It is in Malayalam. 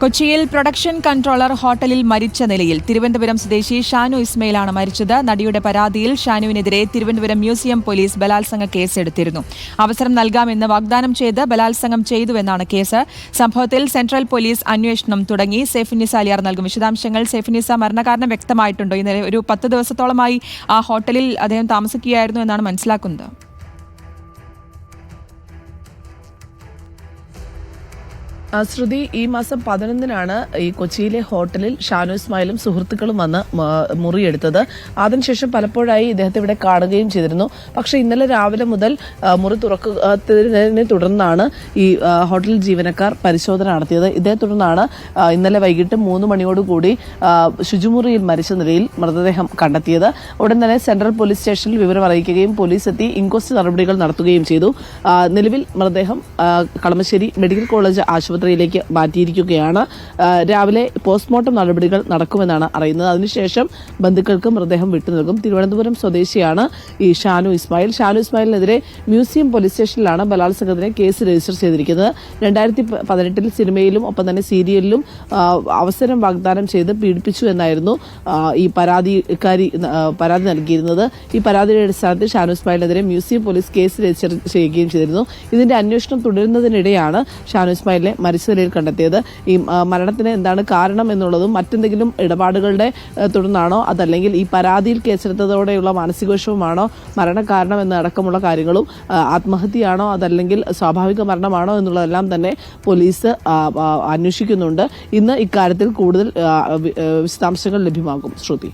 കൊച്ചിയിൽ പ്രൊഡക്ഷൻ കൺട്രോളർ ഹോട്ടലിൽ മരിച്ച നിലയിൽ തിരുവനന്തപുരം സ്വദേശി ഷാനു ഇസ്മയിലാണ് മരിച്ചത്. നടിയുടെ പരാതിയിൽ ഷാനുവിനെതിരെ തിരുവനന്തപുരം മ്യൂസിയം പോലീസ് ബലാത്സംഗ കേസെടുത്തിരുന്നു. അവസരം നൽകാമെന്ന് വാഗ്ദാനം ചെയ്ത് ബലാത്സംഗം ചെയ്തുവെന്നാണ് കേസ്. സംഭവത്തിൽ സെൻട്രൽ പോലീസ് അന്വേഷണം തുടങ്ങി. സേഫിനിസ അലിയാർ നൽകും വിശദാംശങ്ങൾ സേഫിനിസ മരണകാരണം വ്യക്തമായിട്ടുണ്ടോ? ഇന്നലെ ഒരു പത്ത് ദിവസത്തോളമായി ആ ഹോട്ടലിൽ അദ്ദേഹം താമസിക്കുകയായിരുന്നു എന്നാണ് മനസ്സിലാക്കുന്നത്. ശ്രുതി ഈ മാസം പതിനൊന്നിനാണ് ഈ കൊച്ചിയിലെ ഹോട്ടലിൽ ഷാനു ഇസ്മായിലും സുഹൃത്തുക്കളും വന്ന് മുറിയെടുത്തത്. അതിനുശേഷം പലപ്പോഴായി ഇദ്ദേഹത്തെ ഇവിടെ കാണുകയും ചെയ്തിരുന്നു. പക്ഷേ ഇന്നലെ രാവിലെ മുതൽ മുറി തുറക്കുന്നതിനെ തുടർന്നാണ് ഈ ഹോട്ടൽ ജീവനക്കാർ പരിശോധന നടത്തിയത്. ഇതേ തുടർന്നാണ് ഇന്നലെ വൈകിട്ട് മൂന്ന് മണിയോടുകൂടി ശുചിമുറിയിൽ മരിച്ച നിലയിൽ മൃതദേഹം കണ്ടെത്തിയത്. ഉടൻ തന്നെ സെൻട്രൽ പോലീസ് സ്റ്റേഷനിൽ വിവരം അറിയിക്കുകയും പോലീസ് എത്തി ഇൻക്വസ്റ്റ് നടപടികൾ നടത്തുകയും ചെയ്തു. നിലവിൽ മൃതദേഹം കളമശ്ശേരി മെഡിക്കൽ കോളേജ് ആശുപത്രിയിലേക്ക് മാറ്റിയിരിക്കുകയാണ്. രാവിലെ പോസ്റ്റ്മോർട്ടം നടപടികൾ നടക്കുമെന്നാണ് അറിയുന്നത്. അതിനുശേഷം ബന്ധുക്കൾക്ക് മൃതദേഹം വിട്ടു നൽകും. തിരുവനന്തപുരം സ്വദേശിയാണ് ഈ ഷാനു ഇസ്മായിൽ. ഷാനു ഇസ്മായിലിനെതിരെ മ്യൂസിയം പോലീസ് സ്റ്റേഷനിലാണ് ബലാത്സംഗത്തിന് കേസ് രജിസ്റ്റർ ചെയ്തിരിക്കുന്നത്. രണ്ടായിരത്തി പതിനെട്ടിൽ സിനിമയിലും ഒപ്പം തന്നെ സീരിയലിലും അവസരം വാഗ്ദാനം ചെയ്ത് പീഡിപ്പിച്ചു എന്നായിരുന്നു ഈ പരാതിക്കാരി പരാതി നൽകിയിരുന്നത്. ഈ പരാതിയുടെ അടിസ്ഥാനത്തിൽ ഷാനു ഇസ്മായിലിനെതിരെ മ്യൂസിയം പോലീസ് കേസ് രജിസ്റ്റർ ചെയ്യുകയും ചെയ്തിരുന്നു. ഇതിന്റെ അന്വേഷണം തുടരുന്നതിനിടെയാണ് ഷാനു ഇസ്മായിലിനെ മരിച്ച നിലയിൽ കണ്ടെത്തിയത്. ഈ മരണത്തിന് എന്താണ് കാരണം എന്നുള്ളതും മറ്റെന്തെങ്കിലും ഇടപാടുകളുടെ തുടർന്നാണോ? അതല്ലെങ്കിൽ ഈ പരാതിയിൽ കേസെടുത്തതോടെയുള്ള മാനസികവശവുമാണോ? മരണകാരണം എന്നടക്കമുള്ള കാര്യങ്ങളും ആത്മഹത്യയാണോ? അതല്ലെങ്കിൽ സ്വാഭാവിക മരണമാണോ എന്നുള്ളതെല്ലാം തന്നെ പോലീസ് അന്വേഷിക്കുന്നുണ്ട്. ഇന്ന് ഇക്കാര്യത്തിൽ കൂടുതൽ വിശദാംശങ്ങൾ ലഭ്യമാകും. ശ്രുതി.